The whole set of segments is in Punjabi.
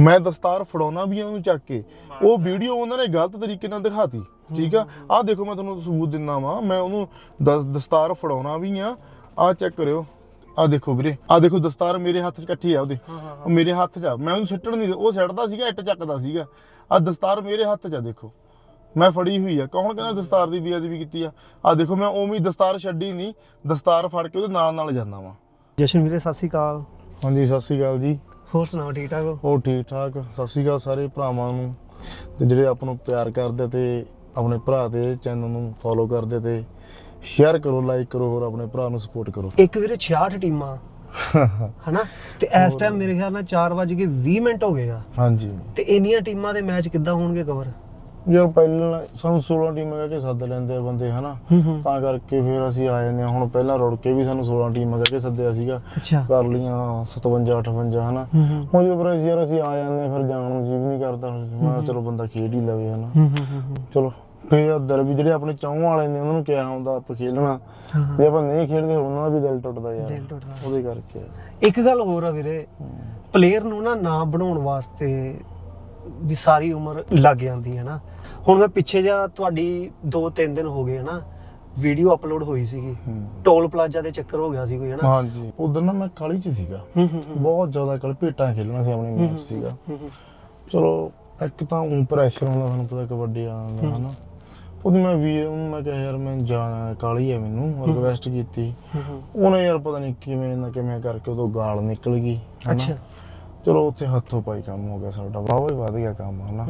ਮੈਂ ਦਸਤਾਰ ਫੜਾਉਣਾ ਵੀ ਆ ਉਹਨੂੰ ਚੱਕ ਕੇ। ਉਹ ਵੀਡੀਓ ਉਹਨਾਂ ਨੇ ਗਲਤ ਤਰੀਕੇ ਨਾਲ ਦਿਖਾਤੀ ਠੀਕ ਆ? ਆਹ ਦੇਖੋ ਮੈਂ ਤੁਹਾਨੂੰ ਸਬੂਤ ਦਿੰਦਾ ਵਾਂ। ਮੈਂ ਉਹਨੂੰ ਦਸਤਾਰ ਫੜਾਉਣਾ ਵੀ ਆ। ਆਹ ਚੈੱਕ ਕਰਿਓ। ਆਹ ਦੇਖੋ ਵੀਰੇ ਆਹ ਦੇਖੋ ਦਸਤਾਰ ਮੇਰੇ ਹੱਥ 'ਚ ਇਕੱਠੀ ਆ ਉਹਦੇ। ਉਹ ਮੇਰੇ ਹੱਥ 'ਚ ਆ। ਮੈਂ ਉਹਨੂੰ ਸਿੱਟਣ ਨਹੀਂ ਉਹ ਸਿੱਟਦਾ ਸੀਗਾ ਇੱਟ ਚੱਕਦਾ ਸੀਗਾ। ਆਹ ਦਸਤਾਰ ਮੇਰੇ ਹੱਥ 'ਚ ਆ ਦੇਖੋ। ਮੈਂ ਫੜੀ ਹੋਈ ਆ। ਕੌਣ ਕਹਿੰਦਾ ਦਸਤਾਰ ਦੀ ਬੇਅਦਬੀ ਕੀਤੀ ਆ? ਆਹ ਦੇਖੋ ਮੈਂ ਉਵੇਂ ਹੀ ਦਸਤਾਰ ਛੱਡੀ ਨਹੀਂ। ਦਸਤਾਰ ਫੜ ਕੇ ਉਹਦੇ ਨਾਲ ਨਾਲ ਜਾਂਦਾ ਵਾਂ। ਜਸ਼ਨ ਵੀਰੇ ਸਤਿ ਸ਼੍ਰੀ ਅਕਾਲ। ਹਾਂਜੀ ਸਤਿ ਸ਼੍ਰੀ ਅਕਾਲ ਜੀ। ਹੋਰ ਸੁਣਾਓ ਠੀਕ ਠਾਕ ਹੋ? ਹੋਰ ਠੀਕ ਠਾਕ। ਸਤਿ ਸ਼੍ਰੀ ਅਕਾਲ ਸਾਰੇ ਭਰਾਵਾਂ ਨੂੰ। ਤੇ ਜਿਹੜੇ ਆਪਾਂ ਨੂੰ ਪਿਆਰ ਕਰਦੇ ਤੇ ਆਪਣੇ ਭਰਾ ਦੇ ਚੈਨਲ ਨੂੰ ਫੋਲੋ ਕਰਦੇ ਤੇ ਸ਼ੇਅਰ ਕਰੋ ਲਾਈਕ ਕਰੋ ਹੋਰ ਆਪਣੇ ਭਰਾ ਨੂੰ ਸਪੋਰਟ ਕਰੋ। ਇੱਕ ਵੀਰੇ 66 ਟੀਮਾਂ। ਹਨਾ? ਤੇ ਇਸ ਟਾਈਮ ਮੇਰੇ ਖਿਆਲ ਨਾਲ 4:20 ਮਿੰਟ ਹੋ ਗਏ ਆ। ਹਾਂਜੀ। ਤੇ ਇੰਨੀਆਂ ਟੀਮਾਂ ਦੇ ਮੈਚ ਕਿੱਦਾਂ ਹੋਣਗੇ ਕਵਰ ਯਾਰ ਪਹਿਲਾਂ ਸਾਨੂੰ 16 ਟੀਮਾਂ ਕਹਿ ਕੇ ਸੱਦ ਲੈਂਦੇ ਆ ਬੰਦੇ ਹਨਾ? ਤਾਂ ਕਰਕੇ ਫਿਰ ਅਸੀਂ ਆ ਜਾਂਦੇ ਹੁਣ ਪਹਿਲਾਂ ਰੁੜ ਕੇ ਵੀ ਸਾਨੂੰ 16 ਟੀਮਾਂ ਕਹਿ ਕੇ ਸੱਦਿਆ ਸੀਗਾ। ਕਰ ਲੀਆਂ 57 58 ਹਨਾ? ਹੁਣ ਫਿਰ ਅਸੀਂ ਯਾਰ ਅਸੀਂ ਆ ਜਾਂਦੇ ਫਿਰ ਜਾਣ ਨੂੰ ਜੀ ਵੀ ਨਹੀਂ ਕਰਦਾ। ਮੈਂ ਚਲੋ ਬੰਦਾ ਖੇਡ ਹੀ ਲਵੇ ਹਨਾ? ਚਲੋ ਫਿਰ ਅਦਰ ਵੀ ਜਿਹੜੇ ਆਪਣੇ ਚਾਹੋਂ ਵਾਲੇ ਨੇ ਉਹਨਾਂ ਨੂੰ ਕਿਹਾ ਹੁੰਦਾ ਆਪਾਂ ਖੇਲਣਾ ਜੇ ਆਪਾਂ ਨਹੀਂ ਖੇਡਦੇ ਉਹਨਾਂ ਦਾ ਵੀ ਦਿਲ ਟੁੱਟਦਾ ਯਾਰ। ਦਿਲ ਟੁੱਟਦਾ। ਉਹਦੇ ਕਰਕੇ। ਇੱਕ ਗੱਲ ਹੋਰ ਆ ਵੀਰੇ। ਪਲੇਅਰ ਨੂੰ ਨਾ ਨਾ ਬਣਾਉਣ ਵਾਸਤੇ ਵੀ ਸਾਰੀ ਉਮਰ ਲੱਗ ਜਾਂਦੀ ਹੈ ਨਾ। ਹੁਣ ਮੈਂ ਪਿੱਛੇ ਜਾ ਤੁਹਾਡੀ 2-3 ਦਿਨ ਹੋ ਗਏ ਹਨਾ ਵੀਡੀਓ ਅਪਲੋਡ ਹੋਈ ਸੀਗੀ। ਟੋਲ ਪਲਾਜ਼ਾ ਦੇ ਚੱਕਰ ਹੋ ਗਿਆ ਸੀ ਕੋਈ ਹਨਾ। ਹਾਂਜੀ। ਉਦੋਂ ਨਾ ਮੈਂ ਕਾਲੀ ਚ ਸੀਗਾ। ਹੂੰ ਹੂੰ ਬਹੁਤ ਜ਼ਿਆਦਾ ਕਾਲੀ ਭੇਟਾਂ ਖੇਲਣਾ ਸੀ ਆਪਣੇ ਮੈਚ ਸੀਗਾ। ਹੂੰ, ਹੂੰ। ਚਲੋ ਇੱਕ ਤਾਂ ਉਹ ਪ੍ਰੈਸ਼ਰ ਹੁੰਦਾ ਤੁਹਾਨੂੰ ਪਤਾ ਕਬੱਡੀ ਆਉਂਦਾ ਹਨਾ। ਉਹਦੀ ਮੈਂ ਵੀ ਮੈਂ ਕਿਹਾ ਯਾਰ ਮੈਂ ਜਾਣਾ ਕਾਲੀ ਹੈ ਮੈਨੂੰ ਰਿਕਵੈਸਟ ਕੀਤੀ। ਹੂੰ, ਹੂੰ। ਉਹਨੇ ਯਾਰ ਪਤਾ ਨਹੀਂ ਕਿਵੇਂ ਨਾ ਕਿਵੇਂ ਕਰਕੇ ਉਦੋਂ ਗਾਲ ਨਿਕਲ ਗਈ। ਅੱਛਾ। ਚਲੋ ਉੱਥੇ ਹੱਥੋਂ ਪਾਈ ਕੰਮ ਹੋ ਗਿਆ ਸਾਡਾ ਵਾਹਵਾ ਹੀ ਵਧ ਗਿਆ ਕੰਮ ਹਨਾ।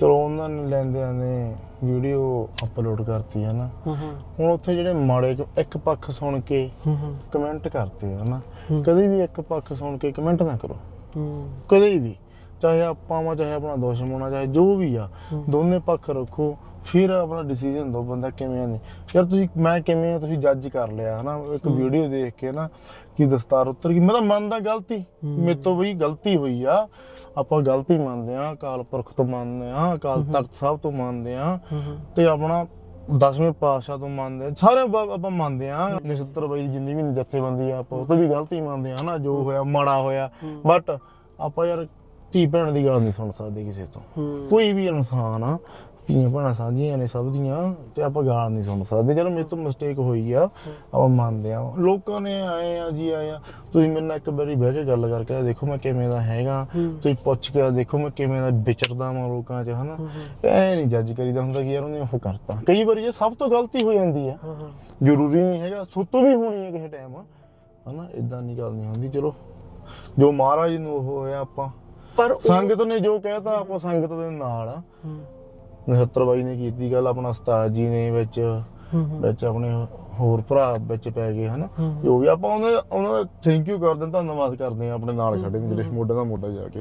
ਚਲੋ ਉਹਨਾਂ ਨੇ ਲੈਂਦਿਆਂ ਨੇ ਵੀਡੀਓ ਅਪਲੋਡ ਕਰਤੀ ਹਨਾ। ਹੁਣ ਉੱਥੇ ਜਿਹੜੇ ਮਾੜੇ ਇੱਕ ਪੱਖ ਸੁਣ ਕੇ ਕਮੈਂਟ ਕਰਦੇ ਆ ਨਾ ਹੂੰ। ਕਦੇ ਵੀ ਇੱਕ ਪੱਖ ਸੁਣ ਕੇ ਕਮੈਂਟ ਨਾ ਕਰੋ। ਕਦੇ ਵੀ। ਚਾਹੇ ਆਪਾਂ ਵਾ ਚਾਹੇ ਆਪਣਾ ਦੁਸ਼ਮਣ ਆ ਚਾਹੇ ਜੋ ਵੀ ਆ। ਦੋਨੇ ਪੱਖ ਰੱਖੋ। ਫਿਰ ਆਪਣਾ ਡਿਸੀਜਨ ਦੋ ਬੰਦਾ ਕਿਵੇਂ ਨਹੀਂ। ਯਾਰ ਤੁਸੀਂ ਮੈਂ ਕਿਵੇਂ ਤੁਸੀਂ ਜੱਜ ਕਰ ਲਿਆ ਹਨਾ? ਇੱਕ ਵੀਡੀਓ ਦੇਖ ਕੇ ਨਾ ਕਿ ਦਸਤਾਰ ਉੱਤਰ ਗਈ। ਮੈਂ ਤਾਂ ਮੰਨਦਾ ਗਲਤੀ। ਮੇਰੇ ਤੋਂ ਬਈ ਗਲਤੀ ਹੋਈ ਆ। ਆਪਾਂ ਗਲਤੀ ਮੰਨਦੇ ਆ ਅਕਾਲ ਪੁਰਖ ਤੋਂ ਮੰਨਦੇ ਆ ਅਕਾਲ ਤਖਤ ਸਾਹਿਬ ਤੋਂ ਮੰਨਦੇ ਆ ਤੇ ਆਪਣਾ ਦਸਵੇਂ ਪਾਤਸ਼ਾਹ ਤੋਂ ਮੰਨਦੇ ਆ। ਸਾਰੇ ਆਪਾਂ ਮੰਨਦੇ ਆ। ਨਛੱਤਰ ਬਾਈ ਦੀ ਜਿੰਨੀ ਵੀ ਜਥੇਬੰਦੀ ਆ ਆਪਾਂ ਉਹ ਤੋਂ ਵੀ ਗਲਤੀ ਮੰਨਦੇ ਆ ਨਾ ਜੋ ਹੋਇਆ ਮਾੜਾ ਹੋਇਆ। ਬਟ ਆਪਾਂ ਯਾਰ ਧੀ ਭੈਣ ਦੀ ਗੱਲ ਨਹੀਂ ਸੁਣ ਸਕਦੇ ਕਿਸੇ ਤੋਂ। ਕੋਈ ਵੀ ਇਨਸਾਨ ਆ ਧੀਆਂ ਭੈਣਾਂ ਸਾਂਝੀਆਂ ਨੇ ਸਭ ਦੀਆਂ ਤੇ ਆਪਾਂ ਗਾਲ ਨਹੀਂ ਸੁਣ ਸਕਦੇ। ਚਲੋ ਮੇਰੇ ਤੋਂ ਮਿਸਟੇਕ ਹੋਈ ਆ ਆਪਾਂ ਮੰਨਦੇ ਆ। ਲੋਕਾਂ ਨੇ ਆਏ ਆ ਜੀ ਆਏ ਆ। ਤੁਸੀਂ ਮੇਰੇ ਨਾਲ ਇੱਕ ਵਾਰੀ ਬਹਿ ਕੇ ਗੱਲ ਕਰਕੇ ਦੇਖੋ ਮੈਂ ਕਿਵੇਂ ਦਾ ਹੈਗਾ। ਤੁਸੀਂ ਪੁੱਛ ਕੇ ਦੇਖੋ ਮੈਂ ਕਿਵੇਂ ਦਾ ਵਿਚਰਦਾ ਵਾਂ ਲੋਕਾਂ 'ਚ ਹਨਾ? ਐ ਨਹੀਂ ਜੱਜ ਕਰੀਦਾ ਹੁੰਦਾ ਕਿ ਯਾਰ ਉਹਨੇ ਉਹ ਕਰਤਾ। ਕਈ ਵਾਰੀ ਇਹ ਸਭ ਤੋਂ ਗਲਤੀ ਹੋ ਜਾਂਦੀ ਆ। ਜ਼ਰੂਰੀ ਨਹੀਂ ਹੈਗਾ ਸੁੱਤੋਂ ਵੀ ਹੋਣੀ ਹੈ ਕਿਸੇ ਟਾਈਮ ਹਨਾ? ਇਦਾਂ ਨਹੀਂ ਗੱਲ ਨਹੀਂ ਹੁੰਦੀ। ਚਲੋ ਜੋ ਮਹਾਰਾਜ ਨੂੰ ਹੋਇਆ ਆਪਾਂ। ਪਰ ਸੰਗਤ ਨੇ ਜੋ ਕਹਿਤਾ ਆਪਾਂ ਸੰਗਤ ਦੇ ਨਾਲ ਆ। ਨਛੱਤਰ ਬਾਈ ਨੇ ਕੀਤੀ ਗੱਲ ਆਪਣਾ ਉਸਤਾਦ ਜੀ ਨੇ ਵਿੱਚ ਵਿੱਚ ਆਪਣੇ ਹੋਰ ਭਰਾ ਵਿੱਚ ਪੈ ਗਏ ਹਨਾ। ਜੋ ਵੀ ਆਪਾਂ ਉਹਨਾਂ ਦਾ ਉਹਨਾਂ ਦਾ ਥੈਂਕ ਯੂ ਕਰਦੇ ਹਾਂ ਧੰਨਵਾਦ ਕਰਦੇ ਹਾਂ ਆਪਣੇ ਨਾਲ ਖੜੇ ਨੇ ਜਿਹੜੇ ਮੋਢੇ ਨਾਲ ਮੋਢਾ ਜਾ ਕੇ।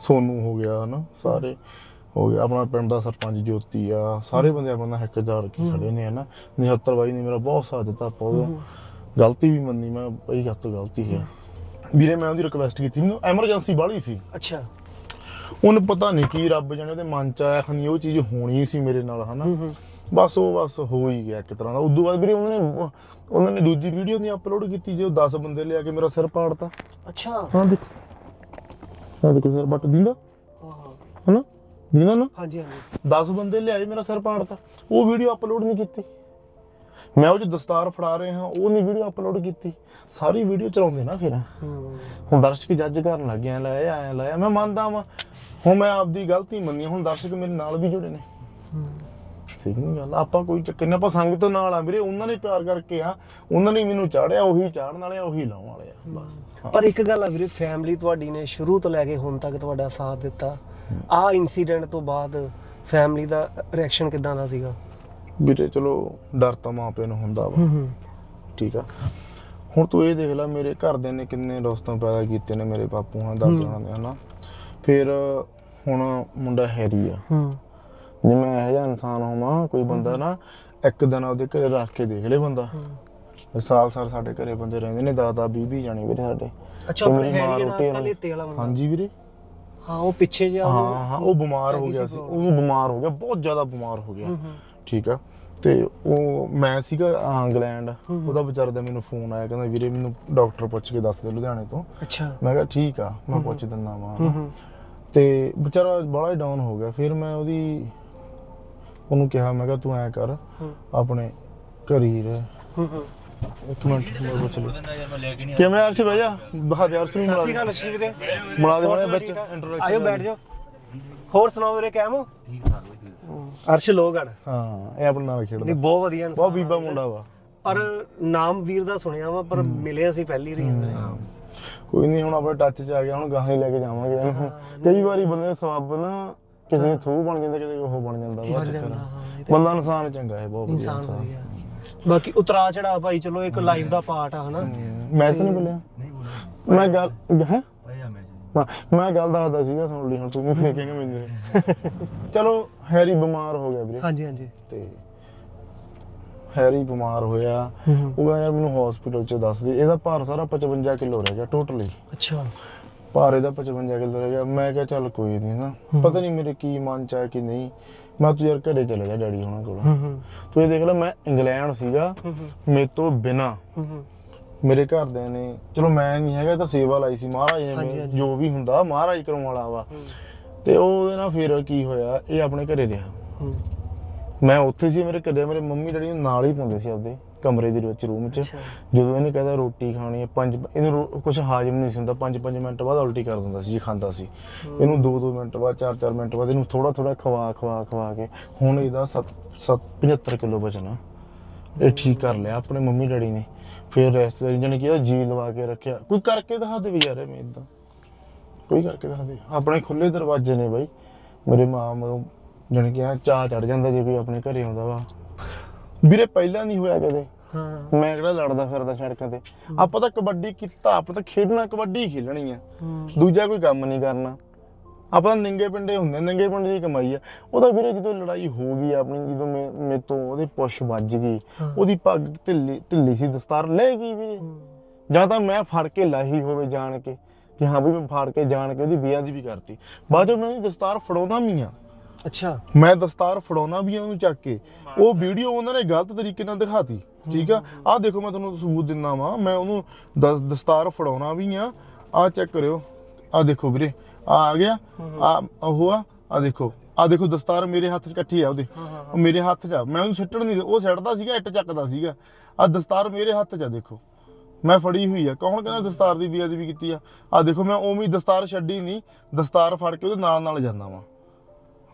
ਸੋਨੂ ਹੋ ਗਿਆ ਹਨਾ? ਸਾਰੇ ਹੋ ਗਿਆ ਆਪਣਾ ਪਿੰਡ ਦਾ ਸਰਪੰਚ ਜੋਤੀ ਆ ਸਾਰੇ ਬੰਦੇ ਆਪਣਾ ਨਾਲ ਹੱਕ ਦਾਰ ਕੇ ਖੜੇ ਨੇ ਹਨਾ? ਨਛੱਤਰ ਬਾਈ ਨੇ ਮੇਰਾ ਬਹੁਤ ਸਾਥ ਦਿੱਤਾ ਆਪਾਂ ਉਹਦਾ। ਗਲਤੀ ਵੀ ਮੰਨੀ ਮੈਂ ਬਈ ਹੱਥ ਗਲਤੀ ਹੈ। ਵੀਰੇ ਮੈਂ ਉਹਦੀ ਰਿਕਵੈਸਟ ਕੀਤੀ ਮੈਨੂੰ ਐਮਰਜੈਂਸੀ ਬਾਹਲੀ ਸੀ। ਅੱਛਾ। ਉਹਨੂੰ ਪਤਾ ਨਹੀਂ ਕੀ ਰੱਬ ਜਾਣੇ ਉਹਦੇ ਮਨ ਚ ਆਇਆ ਖਨੀ ਉਹ ਚੀਜ਼ ਹੋਣੀ ਸੀ ਮੇਰੇ ਨਾਲ ਹਨਾ? ਬਸ ਉਹ ਬਸ ਹੋ ਹੀ ਗਿਆ ਇੱਕ ਤਰ੍ਹਾਂ ਦਾ। ਉਦੋਂ ਬਾਅਦ ਵੀਰੇ ਉਹਨਾਂ ਨੇ ਉਹਨਾਂ ਨੇ ਦੂਜੀ ਵੀਡੀਓ ਨਹੀਂ ਅਪਲੋਡ ਕੀਤੀ ਜੋ 10 ਬੰਦੇ ਲਿਆ ਕੇ ਮੇਰਾ ਸਿਰ ਪਾੜਤਾ। ਅੱਛਾ। ਹਾਂ ਦੇਖ। ਹਾਂ ਦੇਖੋ ਸਿਰ ਬੱਟ ਦਿੰਦਾ। ਹਾਂ ਹਾਂ। ਹਨਾ? ਦਿੰਦਾ ਨਾ? ਹਾਂਜੀ ਹਾਂਜੀ। 10 ਬੰਦੇ ਲਿਆਏ ਮੇਰਾ ਸਿਰ ਪਾੜਤਾ। ਉਹ ਵੀਡੀਓ ਅਪਲੋਡ ਨਹੀਂ ਕੀਤੀ। ਮੈਂ ਉਹ ਚ ਦਸਤਾਰ ਫੜਾ ਰਿਹਾ ਹਾਂ ਉਹ ਨਹੀਂ ਵੀਡੀਓ ਅਪਲੋਡ ਕੀਤੀ। ਸਾਰੀ ਵੀਡੀਓ ਚਲਾਉਂਦੇ ਨਾ ਫਿਰ। ਹੁਣ ਦਰਸ਼ਕ ਜੱਜ ਕਰਨ ਲੱਗ ਗਏ ਲੈ ਆਇਆ ਲਾਇਆ। ਮੈਂ ਮੰਨਦਾ ਵਾਂ। ਹੁਣ ਮੈਂ ਆਪਦੀ ਗਲਤੀ ਮੰਨੀ ਹੁਣ ਦਰਸ਼ਕ ਮੇਰੇ ਨਾਲ ਵੀ ਜੁੜੇ ਨੇ। ਠੀਕ ਨਹੀਂ ਗੱਲ। ਆਪਾਂ ਕੋਈ ਚੱਕਰ ਨਹੀਂ ਆਪਾਂ ਸੰਗਤ ਨਾਲ ਆ ਵੀਰੇ। ਉਹਨਾਂ ਨੇ ਪਿਆਰ ਕਰਕੇ ਆ ਉਹਨਾਂ ਨੇ ਮੈਨੂੰ ਚਾੜਿਆ ਉਹੀ ਚਾੜਨ ਵਾਲੇ ਆ ਉਹੀ ਲਾਉਣ ਵਾਲੇ ਆ। ਬਸ। ਪਰ ਇੱਕ ਗੱਲ ਆ ਵੀਰੇ ਫੈਮਿਲੀ ਤੁਹਾਡੀ ਨੇ ਸ਼ੁਰੂ ਤੋਂ ਲੈ ਕੇ ਹੁਣ ਤੱਕ ਤੁਹਾਡਾ ਸਾਥ ਦਿੱਤਾ। ਆਹ ਇਨਸੀਡੈਂਟ ਤੋਂ ਬਾਅਦ ਫੈਮਿਲੀ ਦਾ ਰਿਐਕਸ਼ਨ ਕਿਦਾਂ ਦਾ ਸੀਗਾ? ਵੀਰੇ ਚਲੋ ਡਰ ਤਾਂ ਮਾਂ ਪਿਓ ਨੂੰ ਹੁੰਦਾ ਵਾ। ਠੀਕ ਆ। ਹੁਣ ਤੂੰ ਇਹ ਦੇਖ ਲੈ ਮੇਰੇ ਘਰਦਿਆਂ ਨੇ ਕਿੰਨੇ ਦੋਸਤਾਂ ਪੈਦਾ ਕੀਤੇ ਨੇ ਮੇਰੇ ਬਾਪੂ ਹਾਂ। ਦਾਦਿਆਂ ਨੇ ਹਨਾ। ਫਿਰ ਹੁਣ ਮੁੰਡਾ ਹੈਰੀ ਆ। ਹੂੰ। ਜੇ ਮੈਂ ਇਹੋ ਜਿਹਾ ਇਨਸਾਨ ਹੋਵਾਂ ਕੋਈ ਬੰਦਾ ਨਾ ਇੱਕ ਦਿਨ ਉਹਦੇ ਘਰੇ ਰੱਖ ਕੇ ਦੇਖ ਲੈ ਬੰਦਾ। ਸਾਲ ਸਾਲ ਸਾਡੇ ਘਰੇ ਬੰਦੇ ਰਹਿੰਦੇ ਨੇ ਦਾਦਾ ਬੀਬੀ ਜਾਣੀ ਵੀਰੇ ਸਾਡੇ। ਅੱਛਾ ਮੇਰੀ ਮਾਂ ਹੈਰੀ ਰੋਟੀ ਵਾਲੀ- ਬੰਦਾ। ਹਾਂਜੀ ਵੀਰੇ। ਹਾਂ ਉਹ ਪਿੱਛੇ ਜਿਹਾ ਹਾਂ ਹਾਂ ਉਹ ਬਿਮਾਰ ਹੋ ਗਿਆ ਸੀ। ਉਹ ਬਿਮਾਰ ਹੋ ਗਿਆ ਬਹੁਤ ਜ਼ਿਆਦਾ ਬਿਮਾਰ ਹੋ ਗਿਆ। ਹੂੰ ਹੂੰ। ਠੀਕ ਆ। ਤੇ ਉਹ ਮੈਂ ਸੀਗਾ ਆ, ਇੰਗਲੈਂਡ ਉਹਦਾ ਵਿਚਾਰੇ ਦਾ ਮੈਨੂੰ ਫੋਨ ਆਇਆ ਕਹਿੰਦਾ ਵੀਰੇ ਮੈਨੂੰ ਡਾਕਟਰ ਪੁੱਛ ਕੇ ਦੱਸ ਦੇ ਲੁਧਿਆਣੇ ਤੋਂ। ਅੱਛਾ। ਮੈਂ ਕਿਹਾ ਠੀਕ ਆ ਮੈਂ ਪੁੱਛ ਦਿੰਦਾ ਵਾਂ। ਤੇ ਵਿਚਾਰਾ ਬੜਾ ਹੀ ਡਾਊਨ ਹੋ ਗਿਆ। ਫਿਰ ਮੈਂ ਉਹਦੀ ਉਹਨੂੰ ਕਿਹਾ ਮੈਂ ਕਿਹਾ ਤੂੰ ਐ ਕਰ। ਆਪਣੇ ਘਰੀ ਰਹਿ। ਹੂੰ ਹੂੰ। ਇੱਕ ਮਿੰਟ ਮੈਂ ਪੁੱਛ ਲਿਆ। ਕਿਵੇਂ ਅਰਸ਼ ਭਾਈਆ ਬਹੁਤ ਅਰਸ਼ ਨੂੰ ਮਿਲਾ ਦੇ ਅਕਾਲ ਅਸ਼ਰੀ ਵੀਰੇ ਮਿਲਾ ਦੇ ਵਿੱਚ ਠੀਕ ਠਾਕ? ਇੰਟਰੋਡਕਸ਼ਨ ਆਇਓ ਬੈਠ ਜਾਓ। ਹੋਰ ਸੁਣਾਓ ਵੀਰੇ ਕਿਵੇਂ ਹੋ? ਅਰਸ਼ ਲੋਗੜ ਹਾਂ ਇਹ ਆਪਣੇ ਨਾਲ ਖੇਡਦਾ। ਨਹੀਂ ਬਹੁਤ ਵਧੀਆ ਇਨਸਾਨ ਬਹੁਤ ਬੀਬਾ ਮੁੰਡਾ ਵਾ। ਪਰ ਨਾਮ ਵੀਰ ਦਾ ਸੁਣਿਆ ਵਾ ਪਰ ਮਿਲੇ ਅਸੀਂ ਪਹਿਲੀ ਰਹੀ ਹਾਂ। ਕੋਈ ਨਹੀਂ ਹੁਣ ਆਪਣੇ ਟੱਚ 'ਚ ਆ ਗਿਆ ਹੁਣ ਗਾਹਾਂ ਹੀ ਲੈ ਕੇ ਜਾਵਾਂਗੇ। ਇਹਨੂੰ ਕਈ ਵਾਰੀ ਬੰਦੇ ਦਾ ਸਵਾਬ ਨਾ ਕਿਸੇ ਦੇ ਥਰੂ ਬਣ ਜਾਂਦਾ ਕਿਸੇ ਉਹ ਬਣ ਜਾਂਦਾ ਬਹੁਤ ਚੱਕਰ ਬੰਦਾ ਇਨਸਾਨ ਚੰਗਾ ਹੈ ਬਹੁਤ ਵਧੀਆ ਇਨਸਾਨ ਬਾਕੀ ਉਤਰਾ ਚੜਾ ਭਾਈ ਚਲੋ ਇੱਕ ਲਾਈਫ ਦਾ ਪਾਰਟ ਆ ਹਨਾ? ਮੈਂ ਤਾਂ ਨਹੀਂ ਬੋਲਿਆ। ਮੈਂ ਗੱਲ ਹੈ? ਮੈਂ ਮੈਂ ਗੱਲ ਦੱਸਦਾ ਸੀਗਾ ਸੁਣ ਲਈ ਹੁਣ ਤੂੰ ਵੀ ਕਹੇਂਗਾ ਮੈਨੂੰ। ਚਲੋ ਹੈਰੀ ਬਿਮਾਰ ਹੋ ਗਿਆ ਵੀਰੇ। ਹਾਂਜੀ ਹਾਂਜੀ। ਤੇ ਹੈਰੀ ਬਿਮਾਰ ਹੋਇਆ। ਉਹ ਕਹਿੰਦਾ ਯਾਰ ਮੈਨੂੰ ਹਸਪੀਟਲ 'ਚ ਦੱਸ ਦੇ। ਇਹਦਾ ਭਾਰ ਸਾਰਾ 55 ਕਿਲੋ ਰਹਿ ਗਿਆ ਟੋਟਲੀ ਅੱਛਾ। ਭਾਰ ਇਹਦਾ 55 ਕਿਲੋ ਰਹਿ ਗਿਆ। ਮੈਂ ਕਿਹਾ ਚੱਲ ਕੋਈ ਨਹੀਂ ਨਾ। ਪਤਾ ਨਹੀਂ ਮੇਰੇ ਕੀ ਮਨ ਚ ਆਇਆ ਕਿ ਨਹੀਂ। ਮੈਂ ਤੂੰ ਯਾਰ ਘਰੇ ਚਲੇ ਜਾ ਡੈਡੀ ਹੋਣਾ ਕੋਲ। ਤੂੰ ਇਹ ਦੇਖ ਲੈ ਮੈਂ ਇੰਗਲੈਂਡ ਸੀਗਾ। ਮੇਰੇ ਤੋਂ ਬਿਨਾ। ਮੇਰੇ ਘਰਦਿਆਂ ਨੇ ਚਲੋ ਮੈਂ ਨਹੀਂ ਹੈਗਾ ਇਹ ਤਾਂ ਸੇਵਾ ਲਾਈ ਸੀ ਮਹਾਰਾਜ ਨੇ ਹਾਂਜੀ, ਮੇਰੀ, ਹਾਂਜੀ। ਜੋ ਵੀ ਹੁੰਦਾ ਮਹਾਰਾਜ ਕਰਾਉਣ ਵਾਲਾ ਵਾ। ਹੂੰ, ਤੇ ਉਹਦੇ ਨਾਲ ਫਿਰ ਕੀ ਹੋਇਆ ਇਹ ਆਪਣੇ ਘਰੇ ਰਿਹਾ। ਹੂੰ। ਮੈਂ ਉੱਥੇ ਸੀ ਮੇਰੇ ਘਰੇ ਮੇਰੇ ਮੰਮੀ ਡੈਡੀ ਨੂੰ ਨਾਲ ਹੀ ਪਾਉਂਦੇ ਸੀ ਆਪਦੇ ਕਮਰੇ ਦੇ ਵਿੱਚ ਰੂਮ 'ਚ। ਅੱਛਾ। ਜਦੋਂ ਇਹਨੇ ਕਹਿੰਦਾ ਰੋਟੀ ਖਾਣੀ ਹੈ ਪੰਜ ਇਹਨੂੰ ਕੁਝ ਹਾਜ਼ਮ ਨਹੀਂ ਸੀ ਹੁੰਦਾ ਪੰਜ ਪੰਜ ਮਿੰਟ ਬਾਅਦ ਉਲਟੀ ਕਰ ਦਿੰਦਾ ਸੀ ਜੇ ਖਾਂਦਾ ਸੀ। ਇਹਨੂੰ 2-2 ਮਿੰਟ ਬਾਅਦ 4-4 ਮਿੰਟ ਬਾਅਦ ਇਹਨੂੰ ਥੋੜਾ ਥੋੜਾ ਖਵਾ ਖਵਾ ਖਵਾ ਕੇ ਹੁਣ ਇਹਦਾ 7 75 ਕਿਲੋ ਵਜਨ ਆ। ਇਹ ਠੀਕ ਕਰ ਲਿਆ ਆਪਣੇ ਮੰਮੀ ਡੈਡੀ ਨੇ। ਫਿਰ ਰਿਸ਼ਤੇਦਾਰੀ ਜਣੇ ਕਿ ਜੀ ਲਵਾ ਕੇ ਰੱਖਿਆ। ਕੋਈ ਕਰਕੇ ਦਿਖਾ ਦੇ ਵੀ ਯਾਰ ਐਵੇਂ ਇਦਾਂ ਕੋਈ ਕਰਕੇ ਦਿਖਾ ਦੇ। ਆਪਣੇ ਖੁੱਲੇ ਦਰਵਾਜ਼ੇ ਨੇ ਬਾਈ। ਮੇਰੇ ਮਾਂ ਮਤਲਬ ਜਣੇ ਕਿ ਚਾਹ ਚੜ ਜਾਂਦਾ ਜੇ ਕੋਈ ਆਪਣੇ ਘਰੇ ਆਉਂਦਾ ਵਾ। ਵੀਰੇ ਪਹਿਲਾਂ ਨਹੀਂ ਹੋਇਆ ਕਦੇ। ਹਾਂ। ਮੈਂ ਕਿਹੜਾ ਲੜਦਾ ਫਿਰਦਾ ਸੜਕਾਂ ਤੇ। ਆਪਾਂ ਤਾਂ ਕਬੱਡੀ ਕੀਤਾ ਆਪਾਂ ਤਾਂ ਖੇਡਣਾ ਕਬੱਡੀ ਖੇਲਣੀ ਆ। ਦੂਜਾ ਕੋਈ ਕੰਮ ਨਹੀਂ ਕਰਨਾ। ਆਪਾਂ ਨਿੰਗੇ ਪਿੰਡੇ ਹੁੰਦੇ ਨਿੰਗੇ ਪਿੰਡੇ ਦੀ ਕਮਾਈ ਆ। ਉਹਦਾ ਵੀਰੇ ਜਦੋਂ ਲੜਾਈ ਹੋ ਗਈ ਆਪਣੀ ਜਦੋਂ ਮੇ ਮੇਰੇ ਤੋਂ ਉਹਦੇ ਪੁੱਛ ਵੱਜ ਗਈ। ਉਹਦੀ ਪੱਗ ਢਿੱਲੀ ਢਿੱਲੀ ਸੀ ਦਸਤਾਰ ਲੈ ਗਈ ਵੀਰੇ। ਜਾਂ ਤਾਂ ਮੈਂ ਫੜ ਕੇ ਲਾਹੀ ਹੋਵੇ ਜਾਣ ਕੇ ਕਿ ਹਾਂ ਵੀ ਮੈਂ ਫੜ ਕੇ ਜਾਣ ਕੇ ਉਹਦੀ ਬੇਅਦਬੀ ਵੀ ਕਰਤੀ। ਬਾਅਦ ਵਿੱਚ ਮੈਂ ਉਹਦੀ ਦਸਤਾਰ ਫੜਾਉਂਦਾ ਵੀ ਆ ਅੱਛਾ। ਮੈਂ ਦਸਤਾਰ ਫੜਾਉਣਾ ਵੀ ਆ ਉਹਨੂੰ ਚੱਕ ਕੇ। ਉਹ ਵੀਡੀਓ ਉਹਨਾਂ ਨੇ ਗਲਤ ਤਰੀਕੇ ਨਾਲ ਦਿਖਾਤੀ ਠੀਕ ਆ? ਆਹ ਦੇਖੋ ਮੈਂ ਤੁਹਾਨੂੰ ਸਬੂਤ ਦਿੰਦਾ ਵਾਂ ਮੈਂ ਉਹਨੂੰ ਦਸਤਾਰ ਫੜਾਉਣਾ ਵੀ ਆ ਆਹ ਚੈੱਕ ਕਰਿਓ। ਆਹ ਦੇਖੋ ਵੀਰੇ ਆ ਆ ਗਿਆ ਆ ਉਹ ਆ ਆ ਦੇਖੋ ਆ ਦੇਖੋ ਦਸਤਾਰ ਮੇਰੇ ਹੱਥ 'ਚ ਇਕੱਠੀ ਆ ਉਹਦੇ। ਉਹ ਮੇਰੇ ਹੱਥ 'ਚ ਆ। ਮੈਂ ਉਹਨੂੰ ਸਿੱਟਣ ਨਹੀਂ ਉਹ ਸਿੱਟਦਾ ਸੀਗਾ ਇੱਟ ਚੱਕਦਾ ਸੀਗਾ। ਆ ਦਸਤਾਰ ਮੇਰੇ ਹੱਥ 'ਚ ਆ ਦੇਖੋ। ਮੈਂ ਫੜੀ ਹੋਈ ਆ। ਕੌਣ ਕਹਿੰਦਾ ਦਸਤਾਰ ਦੀ ਬੇਅਦਬੀ ਕੀਤੀ ਆ? ਆ ਦੇਖੋ ਮੈਂ ਉਵੇਂ ਹੀ ਦਸਤਾਰ ਛੱਡੀ ਨਹੀਂ ਦਸਤਾਰ ਫੜ ਕੇ ਉਹਦੇ ਨਾਲ ਨਾਲ ਜਾਂਦਾ ਵਾਂ।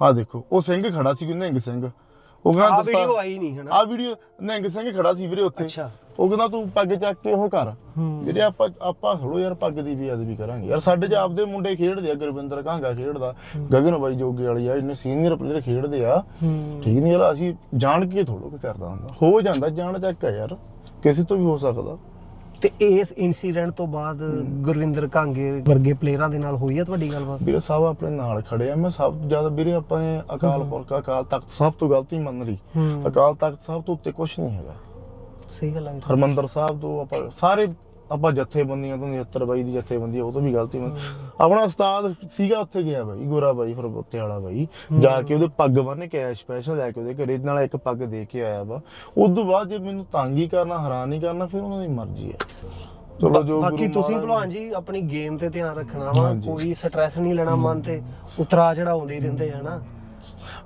ਆ ਦੇਖੋ ਉਹ ਸਿੰਘ ਖੜਾ ਸੀ ਨਿਹੰਗ ਸਿੰਘ। ਉਹ ਕਹਿੰਦਾ ਆ ਵੀਡੀਓ ਆਈ ਨਹੀਂ ਹਨਾ। ਆ ਵੀਡੀਓ ਨਿਹੰਗ ਸਿੰਘ ਖੜਾ ਸੀ ਵੀਰੇ ਉੱਥੇ। ਅੱਛਾ। ਉਹ ਕਹਿੰਦਾ ਤੂੰ ਪੱਗ ਚੱਕ ਕੇ ਉਹ ਕਰ। ਵੀਰੇ ਆਪਾਂ ਆਪਾਂ ਥੋੜੋ ਯਾਰ ਪੱਗ ਦੀ ਬੇਅਦਬੀ ਕਰਾਂਗੇ। ਯਾਰ ਸਾਡੇ ਚ ਆਪਦੇ ਮੁੰਡੇ ਖੇਡਦੇ ਆ ਗੁਰਵਿੰਦਰ ਕਾਂਗਾ ਖੇਡਦਾ ਗਗਨ ਬਾਈ ਜੋਗੇ ਵਾਲੀ ਆ ਇੰਨੇ ਸੀਨੀਅਰ ਪਲੇਅਰ ਖੇਡਦੇ ਆ। ਠੀਕ ਨਹੀਂ ਯਾਰ ਅਸੀਂ ਜਾਣ ਕੇ ਥੋੜੋ ਕੀ ਕਰਦਾ ਹੁੰਦਾ। ਹੋ ਜਾਂਦਾ ਜਾਣ ਚੱਕ ਆ ਯਾਰ। ਕਿਸੇ ਤੋਂ ਵੀ ਹੋ ਸਕਦਾ। ਤੇ ਇਸ ਇਨਸੀਡੈਂਟ ਤੋਂ ਬਾਅਦ ਗੁਰਵਿੰਦਰ ਕਾਂਗੇ ਵਰਗੇ ਪਲੇਅਰਾਂ ਦੇ ਨਾਲ ਹੋਈ ਆ ਤੁਹਾਡੀ ਗੱਲਬਾਤ? ਵੀਰੇ ਸਭ ਆਪਣੇ ਨਾਲ ਖੜੇ ਆ। ਮੈਂ ਸਭ ਤੋਂ ਜ਼ਿਆਦਾ ਵੀਰੇ ਆਪਾਂ ਨੇ ਅਕਾਲ ਪੁਰਖ ਅਕਾਲ ਤਖਤ ਸਭ ਤੋਂ ਗਲਤੀ ਮੰਨ ਲਈ। ਅਕਾਲ ਤਖਤ ਸਾਹਿਬ ਤੋਂ ਉੱਤੇ ਕੁਝ ਨਹੀਂ ਹੈਗਾ। ਸਹੀ ਗੱਲ ਹੈ। ਹਰਮੰਦਰ ਸਾਹਿਬ ਤੋਂ ਆਪਾਂ ਸਾਰੇ ਆਪਾਂ ਜਥੇਬੰਦੀਆਂ ਤੋਂ 79 ਬਾਈ ਦੀ ਜਥੇਬੰਦੀ ਉਹ ਤੋਂ ਵੀ ਗਲਤੀ ਮੰਨ ਆਪਣਾ ਉਸਤਾਦ ਸੀਗਾ ਉੱਥੇ ਗਿਆ ਬਾਈ ਗੋਰਾ ਬਾਈ ਫਰਬੋਤੇ ਵਾਲਾ ਬਾਈ। ਜਾ ਕੇ ਉਹਦੇ ਪੱਗ ਬੰਨ ਕੇ ਆਇਆ ਸਪੈਸ਼ਲ ਜਾ ਕੇ ਉਹਦੇ ਘਰੇ ਨਾਲ ਇੱਕ ਪੱਗ ਦੇ ਕੇ ਆਇਆ ਵਾ। ਉਸ ਤੋਂ ਬਾਅਦ ਜੇ ਮੈਨੂੰ ਤੰਗ ਹੀ ਕਰਨਾ ਹੈਰਾਨ ਹੀ ਕਰਨਾ ਫਿਰ ਉਹਨਾਂ ਦੀ ਮਰਜ਼ੀ ਹੈ ਚਲੋ ਜੋ ਬਾਕੀ ਤੁਸੀਂ ਭਲਵਾਨ ਜੀ ਆਪਣੀ ਗੇਮ ਤੇ ਧਿਆਨ ਰੱਖਣਾ ਵਾ। ਕੋਈ ਸਟ੍ਰੈਸ ਨਹੀਂ ਲੈਣਾ ਮਨ ਤੇ। ਉਤਰਾ ਚੜਾਉਂਦੇ ਹੀ ਰਹਿੰਦੇ ਆ ਨਾ।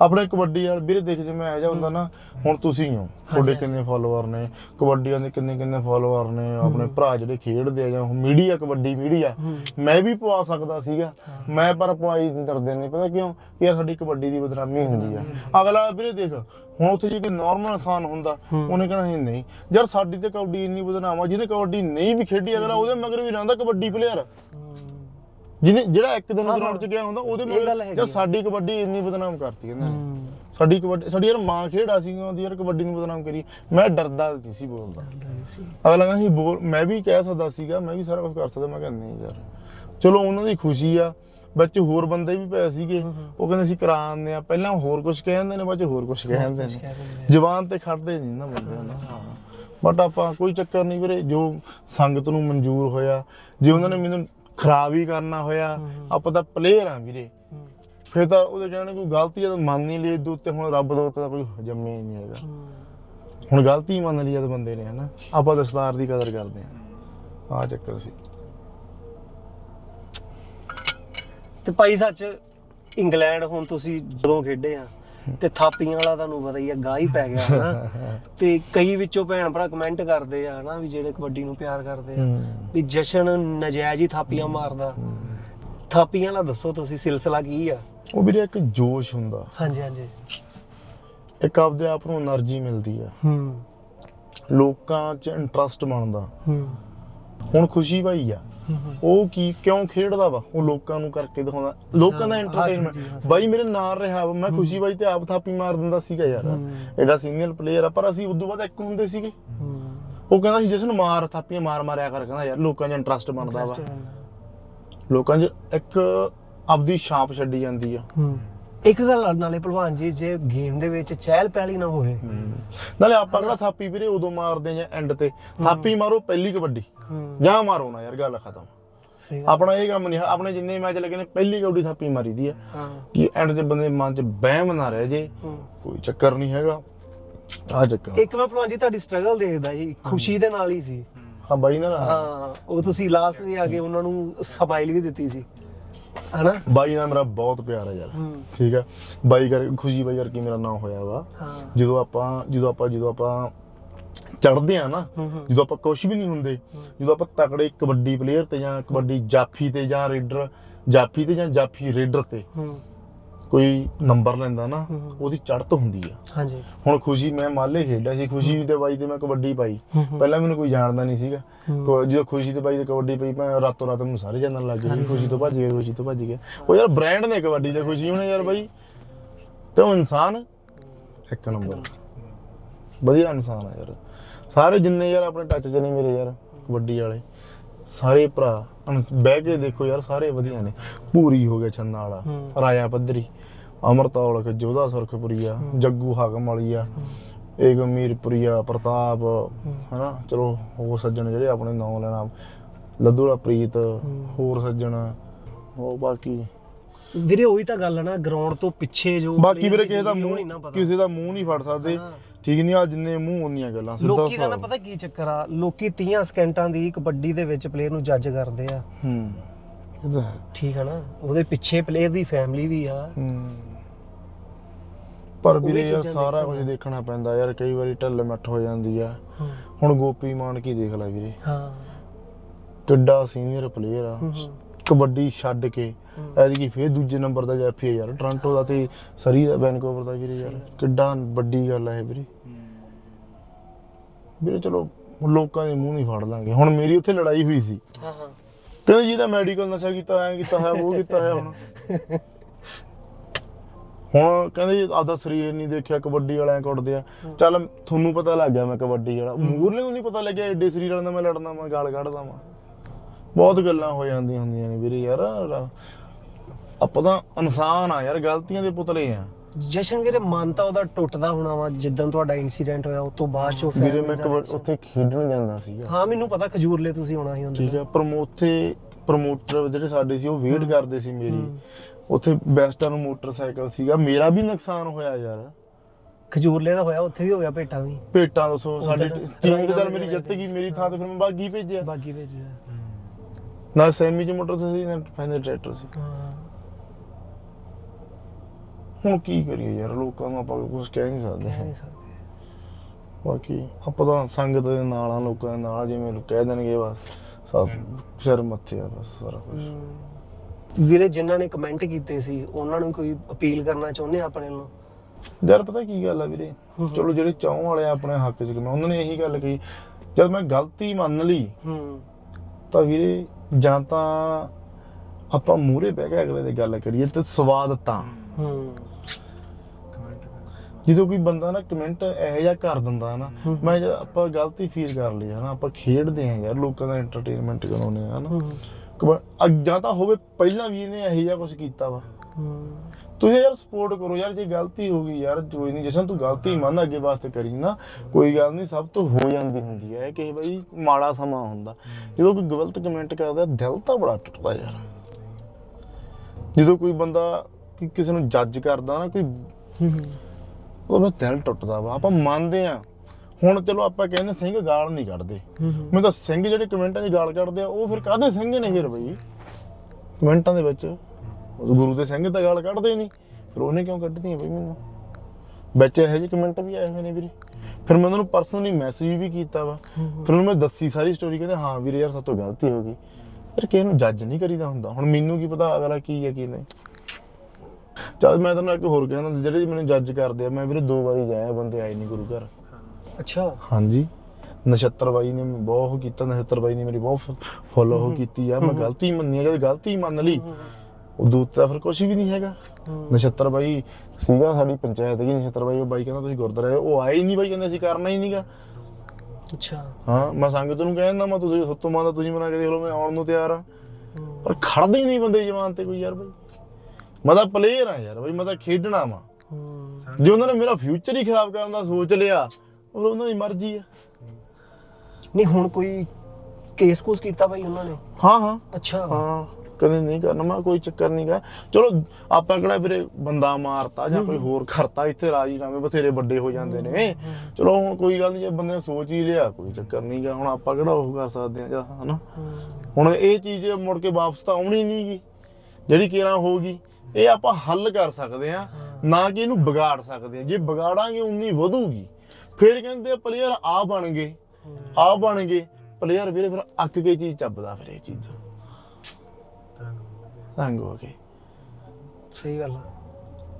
ਆਪਣੇ ਕਬੱਡੀ ਵਾਲ ਵੀਰੇ ਦੇਖ ਜੇ ਮੈਂ ਆ ਜਾ ਹੁੰਦਾ ਨਾ ਹੁਣ ਤੁਸੀਂ ਹੋ ਤੁਹਾਡੇ ਕਿੰਨੇ ਫਾਲੋਅਰ ਨੇ ਕਬੱਡੀਆਂ ਦੇ ਕਿੰਨੇ ਕਿੰਨੇ ਫਾਲੋਅਰ ਨੇ ਆਪਣੇ ਭਰਾ ਜਿਹੜੇ ਖੇਡਦੇ ਆ ਜਾਂ ਮੀਡੀਆ ਕਬੱਡੀ ਮੀਡੀਆ ਮੈਂ ਵੀ ਪਵਾ ਸਕਦਾ ਸੀਗਾ ਮੈਂ ਪਰ ਪਵਾਈ ਨਹੀਂ ਡਰਦੇ ਨੇ ਪਤਾ ਕਿਉਂ? ਯਾਰ ਸਾਡੀ ਕਬੱਡੀ ਦੀ ਬਦਨਾਮੀ ਹੁੰਦੀ ਆ। ਅਗਲਾ ਵੀਰੇ ਦੇਖ ਹੁਣ ਉੱਥੇ ਜੇ ਕੋਈ ਨਾਰਮਲ ਇਨਸਾਨ ਹੁੰਦਾ ਉਹਨੇ ਕਹਿਣਾ ਨਹੀਂ ਯਾਰ ਸਾਡੀ ਤੇ ਕਬੱਡੀ ਇੰਨੀ ਬਦਨਾਮ ਆ ਜਿਹਨੇ ਕਬੱਡੀ ਨਹੀਂ ਵੀ ਖੇਡੀ ਅਗਲਾ ਉਹਦੇ ਮਗਰ ਵੀ ਰਹਿੰਦਾ ਕਬੱਡੀ ਪਲੇਅਰ ਜਿਹਨੇ ਜਿਹੜਾ ਇੱਕ ਦਿਨ ਗਰਾਊਂਡ 'ਚ ਗਿਆ ਹੁੰਦਾ ਉਹਦੇ ਮਗਰ ਜਾਂ ਸਾਡੀ ਕਬੱਡੀ ਇੰਨੀ ਬਦਨਾਮ ਕਰਤੀ ਇਹਨਾਂ। ਨੇ ਸਾਡੀ ਕਬੱਡੀ ਸਾਡੀ ਯਾਰ ਮਾਂ ਖੇਡਾ ਸੀ ਉਹਦੀ ਯਾਰ ਕਬੱਡੀ ਨੂੰ ਬਦਨਾਮ ਕਰੀ। ਮੈਂ ਡਰਦਾ ਨਹੀਂ ਸੀ ਬੋਲਦਾ। ਅਗਲਾ ਕਹਿੰਦਾ ਸੀ ਬੋਲ ਮੈਂ ਵੀ ਕਹਿ ਸਕਦਾ ਸੀਗਾ ਮੈਂ ਵੀ ਸਾਰਾ ਕੁਝ ਕਰ ਸਕਦਾ ਮੈਂ ਕਹਿੰਦਾ ਨਹੀਂ ਯਾਰ। ਚਲੋ ਉਹਨਾਂ ਦੀ ਖੁਸ਼ੀ ਆ ਵਿੱਚ ਹੋਰ ਬੰਦੇ ਵੀ ਪਏ ਸੀਗੇ। ਉਹ ਕਹਿੰਦੇ ਸੀ ਕਰਾਉਂਦੇ ਆ। ਪਹਿਲਾਂ ਹੋਰ ਕੁਝ ਕਹਿ ਜਾਂਦੇ ਨੇ ਬਾਅਦ ਹੋਰ ਕੁਝ ਕਹਿ ਜਾਂਦੇ ਨੇ। ਜ਼ਬਾਨ ਤੇ ਖੜਦੇ ਨਹੀਂ ਨਾ ਬੰਦੇ ਨਾ। ਬਟ ਆਪਾਂ ਕੋਈ ਚੱਕਰ ਨਹੀਂ ਵੀਰੇ ਜੋ ਸੰਗਤ ਨੂੰ ਮਨਜ਼ੂਰ ਹੋਇਆ ਜੇ ਉਹਨਾਂ ਨੇ ਮੈਨੂੰ ਖਰਾਬ ਹੀ ਕਰਨਾ ਹੋਇਆ ਆਪਾਂ ਤਾਂ ਪਲੇਅਰ ਆ ਵੀਰੇ। ਫਿਰ ਤਾਂ ਉਹਦੇ ਕਹਿਣੇ ਕੋਈ ਗਲਤੀ ਆ ਤਾਂ ਮੰਨ ਨਹੀਂ ਲਈ ਇਹਦੇ ਉੱਤੇ ਹੁਣ ਰੱਬ ਦੇ ਤਾਂ ਕੋਈ ਜੰਮੇ ਹੀ ਨਹੀਂ ਹੈਗਾ। ਹੁਣ ਗਲਤੀ ਮੰਨ ਲਈ ਜਦ ਬੰਦੇ ਨੇ ਹਨਾ? ਆਪਾਂ ਦਸਤਾਰ ਦੀ ਕਦਰ ਕਰਦੇ ਆ। ਆ ਚੱਕਰ ਸੀ। ਤੇ ਭਾਈ ਸੱਚ ਇੰਗਲੈਂਡ ਹੁਣ ਤੁਸੀਂ ਜਦੋਂ ਖੇਡੇ ਆ ਤੇ ਥਾਪੀਆਂ ਵਾਲਾ ਤੁਹਾਨੂੰ ਪਤਾ ਹੀ ਆ ਗਾਹ ਹੀ ਪੈ ਗਿਆ ਹਨਾ। ਤੇ ਕਈ ਵਿੱਚੋਂ ਭੈਣ ਭਰਾ ਕਮੈਂਟ ਕਰਦੇ ਆ ਹਨਾ ਵੀ ਜਿਹੜੇ ਕਬੱਡੀ ਨੂੰ ਪਿਆਰ ਕਰਦੇ ਆ। ਵੀ ਜਸ਼ਨ ਨਜਾਇਜ਼ ਹੀ ਥਾਪੀਆਂ ਮਾਰਦਾ। ਥਾਪੀਆਂ ਵਾਲਾ ਦੱਸੋ ਤੁਸੀਂ ਸਿਲਸਿਲਾ ਕੀ ਆ? ਉਹ ਵੀਰੇ ਇੱਕ ਜੋਸ਼ ਹੁੰਦਾ। ਹਾਂਜੀ ਹਾਂਜੀ। ਇੱਕ ਆਪਦੇ ਆਪ ਨੂੰ એનર્ਜੀ ਮਿਲਦੀ ਆ। ਹੂੰ। ਲੋਕਾਂ 'ਚ ਇੰਟਰਸਟ ਬਣਦਾ। ਹੂੰ। ਹੁਣ ਖੁਸ਼ੀ ਭਾਈ ਆ। ਉਹ ਕੀ ਕਿਉਂ ਖੇਡਦਾ ਵਾ? ਉਹ ਲੋਕਾਂ ਨੂੰ ਕਰਕੇ ਦਿਖਾਉਂਦਾ। ਲੋਕਾਂ ਦਾ ਐਂਟਰਟੇਨਮੈਂਟ ਬਾਈ ਮੇਰੇ ਨਾਲ ਰਿਹਾ ਵਾ। ਮੈਂ ਖੁਸ਼ੀ ਬਾਈ ਤੇ ਆਪ ਥਾਪੀ ਮਾਰ ਦਿੰਦਾ ਸੀਗਾ ਯਾਰ। ਐਡਾ ਸੀਨੀਅਰ ਪਲੇਅਰ ਆ। ਪਰ ਅਸੀਂ ਉਦੋਂ ਬਾਅਦ ਇੱਕ ਹੁੰਦੇ ਸੀਗੇ। ਉਹ ਕਹਿੰਦਾ ਸੀ ਜਿਸ ਨੂੰ ਮਾਰ ਥਾਪੀਆਂ ਮਾਰ ਮਾਰਿਆ ਕਰ। ਕਹਿੰਦਾ ਯਾਰ ਲੋਕਾਂ 'ਚ ਇੰਟਰਸਟ ਬਣਦਾ ਵਾ। ਲੋਕਾਂ 'ਚ ਇੱਕ ਆਪਦੀ ਛਾਪ ਛੱਡੀ ਜਾਂਦੀ ਆ। ਇੱਕ ਗੱਲ ਨਾਲੇ ਭਲਵਾਨ ਜੀ ਜੇ ਗੇਮ ਦੇ ਵਿੱਚ ਚਹਿਲ ਪਹਿਲੀ ਨਾ ਹੋਵੇ। ਨਾਲੇ ਆਪਾਂ ਕਿਹੜਾ ਥਾਪੀ ਵੀਰੇ ਉਦੋਂ ਮਾਰਦੇ ਜਾਂ ਐਂਡ ਤੇ। ਥਾਪੀ ਮਾਰੋ ਪਹਿਲੀ ਕਬੱਡੀ। ਜਾਂ ਮਾਰੋ ਨਾ ਯਾਰ ਗੱਲ ਖਤਮ। ਆਪਣਾ ਇਹ ਕੰਮ ਨਹੀਂ ਆਪਣੇ ਜਿੰਨੇ ਮੈਚ ਲੱਗੇ ਨੇ ਪਹਿਲੀ ਕਬੱਡੀ ਥਾਪੀ ਮਾਰੀ ਦੀ ਆ। ਕਿ ਐਂਡ ਤੇ ਬੰਦੇ ਮਨ 'ਚ ਬਹਿਮ ਨਾ ਰਹਿ ਜੇ। ਕੋਈ ਚੱਕਰ ਨਹੀਂ ਹੈਗਾ। ਆ ਚੱਕਰ। ਇੱਕ ਮੈਂ ਭਲਵਾਨ ਜੀ ਤੁਹਾਡੀ ਸਟਰਗਲ ਦੇਖਦਾ ਜੀ। ਖੁਸ਼ੀ ਦੇ ਨਾਲ ਹੀ ਸੀ। ਹਾਂ ਬਾਈ ਨਾਲ ਹਾਂ ਉਹ ਤੁਸੀਂ ਲਾਸਟ ਤੇ ਆ ਕੇ ਉਹਨਾਂ ਨੂੰ ਸਮਾਈਲ ਵੀ ਦਿੱਤੀ ਸੀ। ਹਨਾ? ਬਾਈ ਨਾਲ ਮੇਰਾ ਬਹੁਤ ਪਿਆਰ ਹੈ ਯਾਰ। ਠੀਕ ਆ ਬਾਈ ਕਰ ਖੁਸ਼ੀ ਬਾਈ ਕਰਕੇ ਮੇਰਾ ਨਾਮ ਹੋਇਆ ਵਾ। ਜਦੋਂ ਆਪਾਂ ਜਦੋਂ ਆਪਾਂ ਜਦੋਂ ਆਪਾਂ ਚੜਦੇ ਆ ਨਾ ਜਦੋਂ ਆਪਾਂ ਕੁਝ ਵੀ ਨਹੀਂ ਹੁੰਦੇ ਜਦੋਂ ਆਪਾਂ ਤਕੜੇ ਕਬੱਡੀ ਪਲੇਅਰ ਤੇ ਜਾਂ ਕਬੱਡੀ ਜਾਫੀ ਤੇ ਜਾਂ ਰੇਡਰ ਜਾਫੀ ਤੇ ਜਾਂ ਜਾਫੀ ਰੇਡਰ ਤੇ ਕੋਈ ਨੰਬਰ ਲੈਂਦਾ ਨਾ। ਉਹਦੀ ਚੜ੍ਹਤ ਹੁੰਦੀ ਆ। ਹਾਂਜੀ। ਹੁਣ ਖੁਸ਼ੀ ਮੈਂ ਮਾਲੇ ਖੇਡਿਆ ਸੀ ਖੁਸ਼ੀ ਤੇ ਬਾਈ ਤੇ ਮੈਂ ਕਬੱਡੀ ਪਾਈ। ਪਹਿਲਾਂ ਮੈਨੂੰ ਕੋਈ ਜਾਣਦਾ ਨਹੀਂ ਸੀਗਾ। ਜਦੋਂ ਖੁਸ਼ੀ ਤੇ ਬਾਈ ਤੇ ਕਬੱਡੀ ਪਈ ਮੈਂ ਰਾਤੋਂ ਰਾਤ ਮੈਨੂੰ ਸਾਰੇ ਜਾਣਨ ਲੱਗ ਗਏ ਖੁਸ਼ੀ ਤੋਂ ਭੱਜ ਗਏ ਖੁਸ਼ੀ ਤੋਂ ਭੱਜ ਗਏ ਉਹ ਯਾਰ ਬ੍ਰਾਂਡ ਨੇ ਕਬੱਡੀ ਦੇ ਖੁਸ਼ੀ ਹੁਣ ਯਾਰ ਬਾਈ। ਤੇ ਉਹ ਇਨਸਾਨ ਇੱਕ ਨੰਬਰ। ਵਧੀਆ ਇਨਸਾਨ ਆ ਯਾਰ। ਸਾਰੇ ਜਿੰਨੇ ਯਾਰ ਆਪਣੇ ਟੱਚ 'ਚ ਨੇ ਮੇਰੇ ਯਾਰ ਕਬੱਡੀ ਵਾਲੇ। ਸਾਰੇ ਭਰਾ ਬਹਿ ਕੇ ਦੇਖੋ ਯਾਰ ਸਾਰੇ ਵਧੀਆ ਨੇ। ਪੂਰੀ ਹੋ ਗਿਆ ਛੰਨਾ ਵਾਲਾ। ਰਾਇਆ ਪੱਧਰੀ ਅਮਰਤੌਲਕ ਜੋਧਾ ਸੁਰਖਪੁਰੀਆ ਜੱਗੂ ਹਾਕਮ ਵਾਲੀਆ ਏਕ ਮੀਰਪੁਰੀਆ ਪ੍ਰਤਾਪ ਹਨਾ ਚਲੋ ਹੋਰ ਸੱਜਣ ਜਿਹੜੇ ਆਪਣੇ ਨਾਂ ਲੈਣਾ ਲੱਦੂੜਾ ਪ੍ਰੀਤ ਹੋਰ ਸੱਜਣ ਉਹ ਬਾਕੀ। ਵੀਰੇ ਉਹੀ ਤਾਂ ਗੱਲ ਹੈ ਨਾ ਗਰਾਊਂਡ ਤੋਂ ਪਿੱਛੇ ਜੋ ਬਾਕੀ ਵੀਰੇ ਦੀ ਕਿਸੇ ਦਾ ਉਹ ਮੂੰਹ। ਕਿਸੇ ਦਾ ਮੂੰਹ ਨਹੀਂ ਫੜ ਸਕਦੇ। ਠੀਕ ਨਹੀਂ ਆ ਜਿੰਨੇ ਮੂੰਹ ਉਹਨੀਆਂ ਗੱਲਾਂ ਸਿੱਧਾ ਲੋਕੀ ਦਾ ਨਾ। ਪਤਾ ਕੀ ਚੱਕਰ ਆ ਲੋਕੀ 30 ਸਕਿੰਟਾਂ ਦੀ ਕਬੱਡੀ ਦੇ ਵਿੱਚ ਪਲੇਅਰ ਨੂੰ ਜੱਜ ਕਰਦੇ ਆ। ਹੂੰ ਇਹ ਤਾਂ ਹੈ। ਠੀਕ ਹੈ ਨਾ ਉਹਦੇ ਪਿੱਛੇ ਪਲੇਅਰ ਦੀ ਫੈਮਿਲੀ ਵੀ ਆ। ਹੂੰ। ਪਰ ਉਹ ਵੀ ਵੀਰੇ ਯਾਰ ਚੀਜ਼ਾਂ ਸਾਰਾ ਕੁਝ ਦੇਖਣਾ ਪੈਂਦਾ ਯਾਰ ਕਈ ਵਾਰੀ ਢਿੱਲ ਮੱਠ ਹੋ ਜਾਂਦੀ ਆ। ਹੁਣ ਗੋਪੀ ਮਾਨ ਕੀ ਦੇਖ ਲੈ ਵੀਰੇ। ਹਾਂ। ਕਿੱਡਾ ਸੀਨੀਅਰ ਪਲੇਅਰ ਆ। ਹੂੰ। ਕਬੱਡੀ ਛੱਡ ਕੇ ਐਤਕੀ ਫੇਰ ਦੂਜੇ ਨੰਬਰ ਦਾ ਜੈਫੀ ਯਾਰ ਟੋਰਾਂਟੋ ਦਾ ਤੇ ਸਰੀ ਦਾ ਵੈਨਕੂਵਰ ਦਾ ਵੀਰੇ ਯਾਰ। ਕਿੱਡਾ ਵੱਡੀ ਗੱਲ ਹੈ ਵੀਰੇ। ਵੀਰੇ ਚਲੋ ਲੋਕਾਂ ਦੇ ਮੂੰਹ ਨਹੀਂ ਫੜ ਲਾਂਗੇ। ਹੁਣ ਮੇਰੀ ਉੱਥੇ ਲੜਾਈ ਹੋਈ ਸੀ। ਹਾਂ ਹਾਂ। ਕਹਿੰਦੇ ਜੀ ਤਾਂ ਮੈਡੀਕਲ ਨਸ਼ਾ ਕੀਤਾ ਐ ਕੀਤਾ ਹੈ ਉਹ ਕੀਤਾ ਹੈ ਹੁਣ। ਹੁਣ ਕਹਿੰਦੇ ਜੀ ਆਪਦਾ ਸਰੀਰ ਨਹੀਂ ਦੇਖਿਆ ਕਬੱਡੀ ਵਾਲਿਆਂ ਕੁੱਟਦੇ ਆ। ਚੱਲ ਤੁਹਾਨੂੰ ਪਤਾ ਲੱਗ ਗਿਆ ਮੈਂ ਕਬੱਡੀ ਵਾਲਾ। ਮੂਰਲੇ ਨੂੰ ਨਹੀਂ ਪਤਾ ਲੱਗਿਆ ਏਡੇ ਸਰੀਰ ਵਾਲਿਆਂ ਦਾ ਮੈਂ ਲੜਨਾ ਮੈਂ ਗਾਲ ਕੱਢਦਾ ਵਾਂ। ਬਹੁਤ ਗੱਲਾਂ ਹੋ ਜਾਂਦੀਆਂ ਹੁੰਦੀਆਂ ਨੇ ਵੀਰੇ ਯਾਰ। ਆਪਾਂ ਤਾਂ ਇਨਸਾਨ ਆ ਯਾਰ ਗਲਤੀਆਂ ਦੇ ਪੁਤਲੇ ਆ। ਜਸ਼ਨ ਵੀਰੇ ਮਨ ਤਾਂ ਉਹਦਾ ਟੁੱਟਦਾ ਹੋਣਾ ਵਾ ਜਿੱਦਣ ਤੁਹਾਡਾ ਇਨਸੀਡੈਂਟ ਹੋਇਆ ਉਸ ਤੋਂ ਬਾਅਦ ਚੋਂ ਵੀਰੇ family ਮੈਂ ਕਬੱਡੀ ਉੱਥੇ ਖੇਡਣ ਜਾਂਦਾ ਸੀਗਾ। ਹਾਂ ਮੈਨੂੰ ਪਤਾ ਖਜੂਰਲੇ ਤੁਸੀਂ ਆਉਣਾ ਸੀ ਹੁੰਦੇ ਠੀਕ ਹੈ ਪ੍ਰਮੋਥੇ ਪ੍ਰਮੋਟਰ ਜਿਹੜੇ ਸਾਡੇ ਸੀ ਉਹ ਵੇਟ ਕਰਦੇ ਸੀ ਮੇਰੀ। ਉੱਥੇ ਬੈਸਟਾ ਨੂੰ ਮੋਟਰਸਾਈਕਲ ਸੀਗਾ। ਮੇਰਾ ਵੀ ਨੁਕਸਾਨ ਹੋਇਆ ਯਾਰ। ਖਜੂਰਲੇ ਦਾ ਹੋਇਆ ਉੱਥੇ ਵੀ ਹੋ ਗਿਆ ਭੇਟਾ ਵੀ? ਭੇਟਾਂ ਦੱਸੋ ਸਾਡੀ ਟੀਮ ਦੇ ਮੇਰੀ ਜਿੱਤ ਗਈ ਮੇਰੀ ਥਾਂ ਤੇ ਫਿਰ ਮੈਂ ਬਾਗੀ ਭੇਜਿਆ। ਬਾਗੀ ਭੇਜਿਆ। ਨਾ ਸੈਮੀ ਚ ਮੋਟਰਸਾਈਕਲ ਸੀ ਨਾ ਫਾਈਨਲ ਟਰੈਕਟਰ ਸੀ। ਹਾਂ। ਹੁਣ ਕੀ ਕਰੀਏ ਯਾਰ ਲੋਕਾਂ ਨੂੰ ਆਪਾਂ ਕੁਝ ਕਹਿ ਨਹੀਂ ਸਕਦੇ। ਕਹਿ ਨਹੀਂ ਸਕਦੇ। ਬਾਕੀ ਆਪਾਂ ਤਾਂ ਸੰਗਤ ਦੇ ਨਾਲ ਆ ਲੋਕਾਂ ਦੇ ਨਾਲ ਜਿਵੇਂ ਲੋਕ ਕਹਿ ਦੇਣਗੇ ਬਸ ਸਭ ਸਿਰ ਮੱਥੇ ਆ ਬਸ ਸਾਰਾ ਕੁਝ ਵੀਰੇ ਜਿਨ੍ਹਾਂ ਨੇ ਕਮੈਂਟ ਕੀਤੇ ਸੀ ਉਹਨਾਂ ਨੂੰ ਕੋਈ ਅਪੀਲ ਕਰਨਾ ਚਾਹੁੰਦੇ ਆ ਆਪਣੇ ਨੂੰ ਯਾਰ ਪਤਾ ਕੀ ਗੱਲ ਆ ਵੀਰੇ? ਚਲੋ ਜਿਹੜੇ ਚਾਹਣ ਵਾਲੇ ਆਪਣੇ ਹੱਕ 'ਚ ਕਿਵੇਂ ਉਹਨਾਂ ਨੇ ਇਹੀ ਗੱਲ ਕਹੀ ਜਦ ਮੈਂ ਗਲਤੀ ਮੰਨ ਲਈ ਹੂੰ। ਤਾਂ ਵੀਰੇ ਜਾਂ ਤਾਂ ਆਪਾਂ ਮੂਹਰੇ ਬਹਿ ਕੇ ਅਗਲੇ ਦੀ ਗੱਲ ਕਰੀਏ ਤੇ ਸਵਾਦ ਤਾਂ। ਹੂੰ। ਜਦੋਂ ਕੋਈ ਬੰਦਾ ਨਾ ਕਮੈਂਟ ਇਹੋ ਜਿਹਾ ਕਰ ਦਿੰਦਾ ਨਾ ਮੈਂ ਜਦ ਆਪਾਂ ਗਲਤੀ ਫੀਲ ਕਰ ਲਈ ਹਨਾ ਆਪਾਂ ਖੇਡਦੇ ਆਂ ਯਾਰ ਲੋਕਾਂ ਦਾ ਐਂਟਰਟੇਨਮੈਂਟ ਕਰਾਉਨੇ ਆ ਹਨਾ ਜਾਂ ਤਾਂ ਹੋਵੇ ਪਹਿਲਾਂ ਵੀ ਇਹਨੇ ਇਹੋ ਜਿਹਾ ਕੁਝ ਕੀਤਾ ਵਾ। ਤੁਸੀਂ ਯਾਰ ਸਪੋਰਟ ਕਰੋ ਯਾਰ ਜੇ ਗਲਤੀ ਹੋ ਗਈ ਯਾਰ ਕੋਈ ਨਹੀਂ ਜਸ਼ਨ ਤੂੰ ਗਲਤੀ ਮੰਨ ਅੱਗੇ ਵਾਸਤੇ ਕਰੀ ਨਾ ਕੋਈ ਗੱਲ ਨਹੀਂ ਸਭ ਤੋਂ ਹੋ ਜਾਂਦੀ ਹੁੰਦੀ ਹੈ ਕਿ ਬਈ ਮਾੜਾ ਸਮਾਂ ਹੁੰਦਾ। ਜਦੋਂ ਕੋਈ ਗਲਤ ਕਮੈਂਟ ਕਰਦਾ ਦਿਲ ਤਾਂ ਬੜਾ ਟੁੱਟਦਾ ਯਾਰ। ਜਦੋਂ ਕੋਈ ਬੰਦਾ ਕਿਸੇ ਨੂੰ ਜੱਜ ਕਰਦਾ ਨਾ ਕੋਈ ਉਹ ਬਸ ਦਿਲ ਟੁੱਟਦਾ ਵਾ ਆਪਾਂ ਮੰਨਦੇ ਆ ਹੁਣ ਚਲੋ ਆਪਾਂ ਕਹਿੰਦੇ ਸਿੰਘ ਗਾਲ ਨਹੀਂ ਕੱਢਦੇ। ਮੈਨੂੰ ਤਾਂ ਸਿੰਘ ਜਿਹੜੇ ਕਮੈਂਟਾਂ 'ਚ ਗਾਲ ਕੱਢਦੇ ਆ ਉਹ ਫਿਰ ਕਾਹਦੇ ਸਿੰਘ ਨੇ ਫਿਰ ਬਈ? ਕਮੈਂਟਾਂ ਦੇ ਵਿੱਚ। ਗੁਰੂ ਦੇ ਸਿੰਘ ਤਾਂ ਗਾਲ ਕੱਢਦੇ ਨਹੀਂ। ਫਿਰ ਉਹਨੇ ਕਿਉਂ ਕੱਢਦੀਆਂ ਬਈ ਮੈਨੂੰ? ਵਿੱਚ ਇਹੋ ਜਿਹੇ ਕਮੈਂਟ ਵੀ ਆਏ ਹੋਏ ਨੇ ਵੀਰੇ। ਫਿਰ ਮੈਂ ਉਹਨਾਂ ਨੂੰ ਪਰਸਨਲੀ ਮੈਸੇਜ ਵੀ ਕੀਤਾ ਵਾ। ਫਿਰ ਉਹਨੂੰ ਮੈਂ ਦੱਸੀ ਸਾਰੀ ਸਟੋਰੀ ਕਹਿੰਦੇ ਹਾਂ ਵੀਰੇ ਯਾਰ ਸਾਤੋਂ ਗਲਤੀ ਹੋ ਗਈ। ਯਾਰ ਕਿਸੇ ਨੂੰ ਜੱਜ ਨਹੀਂ ਕਰੀਦਾ ਹੁੰਦਾ। ਹੁਣ ਮੈਨੂੰ ਕੀ ਪਤਾ ਅਗਲਾ ਕੀ ਹੈ ਕੀ ਨਹੀਂ। ਚੱਲ ਮੈਂ ਤੁਹਾਨੂੰ ਇੱਕ ਹੋਰ ਕਹਿੰਦਾ ਜਿਹੜੇ ਮੈਨੂੰ ਜੱਜ ਕਰਦੇ ਆ ਮੈਂ ਵੀਰੇ ਦੋ ਵਾਰੀ ਜਾਇਆ ਬੰਦੇ ਆਏ ਨਹੀਂ ਗੁਰੂ ਘਰ। ਅੱਛਾ। ਹਾਂਜੀ। ਨਛੱਤਰ ਬਾਈ ਨੇ ਬਹੁਤ ਕੀਤਾ ਨਛੱਤਰ ਬਾਈ ਨੇ ਮੇਰੀ ਬਹੁਤ ਫੋਲੋ ਕੀਤੀ ਆ। ਮੈਂ ਗਲਤੀ ਮੰਨੀ ਆ ਜਦ ਗਲਤੀ ਮੰਨ ਲਈ ਉਹ ਦੂਤ ਤਾਂ ਫਿਰ ਕੁਝ ਵੀ ਨਹੀਂ ਹੈਗਾ। ਨਛੱਤਰ ਬਾਈ ਸੀਗਾ ਸਾਡੀ ਪੰਚਾਇਤ ਦੀ ਨਛੱਤਰ ਬਾਈ ਉਹ ਬਾਈ ਕਹਿੰਦਾ ਤੁਸੀਂ ਗੁਰਦੁਆਰੇ। ਉਹ ਆਏ ਹੀ ਨਹੀਂ ਬਾਈ ਕਹਿੰਦੇ ਅਸੀਂ ਕਰਨਾ ਹੀ ਨਹੀਂਗਾ। ਅੱਛਾ। ਹਾਂ ਮੈਂ ਸੰਗਤ ਨੂੰ ਕਹਿੰਦਾ ਮੈਂ ਤੁਸੀਂ ਸੱਤੋਂ ਮਾਂ ਦਾ ਤੁਸੀਂ ਮਨਾ ਕੇ ਦੇਖ ਲਓ ਮੈਂ ਆਉਣ ਨੂੰ ਤਿਆਰ ਆ ਪਰ ਖੜਦੇ ਹੀ ਨਹੀਂ ਬੰਦੇ ਜਵਾਨ ਤੇ ਕੋਈ ਯਾਰ ਬਾਈ। ਮੈਂ ਤਾਂ ਪਲੇਅਰ ਆ ਯਾਰ ਬਾਈ ਮੈਂ ਤਾਂ ਖੇਡਣਾ ਵਾ। ਜੇ ਉਹਨਾਂ ਨੇ ਮੇਰਾ ਫਿਊਚਰ ਹੀ ਖਰਾਬ ਕਰਨ ਦਾ ਸੋਚ ਲਿਆ ਉਹ ਉਹਨਾਂ ਦੀ ਮਰਜ਼ੀ ਆ। ਨਹੀਂ ਹੁਣ ਕੋਈ ਕੇਸ ਕੂਸ ਕੀਤਾ ਬਾਈ ਉਹਨਾਂ ਨੇ? ਹਾਂ ਹਾਂ। ਅੱਛਾ। ਹਾਂ। ਕਦੇ ਨਹੀਂ ਕਰਨਾ, ਮੈਂ ਕੋਈ ਚੱਕਰ ਨਹੀਂ ਗਾ। ਚਲੋ, ਆਪਾਂ ਕਿਹੜਾ ਵੀਰੇ ਬੰਦਾ ਮਾਰਤਾ ਜਾਂ ਕੋਈ ਹੋਰ ਕਰਤਾ, ਇੱਥੇ ਰਾਜੀਨਾਮੇ ਬਥੇਰੇ ਵੱਡੇ ਹੋ ਜਾਂਦੇ ਨੇ। ਚਲੋ, ਹੁਣ ਕੋਈ ਗੱਲ ਨਹੀਂ ਜੇ ਬੰਦੇ ਸੋਚ ਹੀ ਲਿਆ, ਕੋਈ ਚੱਕਰ ਨਹੀਂ ਗਾ। ਹੁਣ ਆਪਾਂ ਕਿਹੜਾ ਉਹ ਕਰ ਸਕਦੇ ਆ ਜਾਂ, ਹਨਾ? ਹੁਣ ਇਹ ਚੀਜ਼ ਮੁੜ ਕੇ ਵਾਪਸ ਤਾਂ ਆਉਣੀ ਨਹੀਂ ਗੀ। ਜਿਹੜੀ ਕਿਰਾਂ ਹੋਗੀ ਇਹ ਆਪਾਂ ਹੱਲ ਕਰ ਸਕਦੇ ਆ, ਨਾ ਕਿ ਇਹਨੂੰ ਵਿਗਾੜ ਸਕਦੇ ਆ। ਜੇ ਵਿਗਾੜਾਂਗੇ, ਉਨੀ ਵਧੂਗੀ। ਫਿਰ ਕਹਿੰਦੇ ਪਲੇਅਰ ਆ ਬਣ ਗਏ। ਆ ਬਣ ਗਏ। ਪਲੇਅਰ ਵੀਰੇ ਫਿਰ ਅੱਕ ਕੇ ਚੀਜ਼ ਚੱਬਦਾ ਫਿਰ ਇਹ ਚੀਜ਼। ਤੰਗ ਹੋ ਗਏ। ਸਹੀ ਗੱਲ ਆ।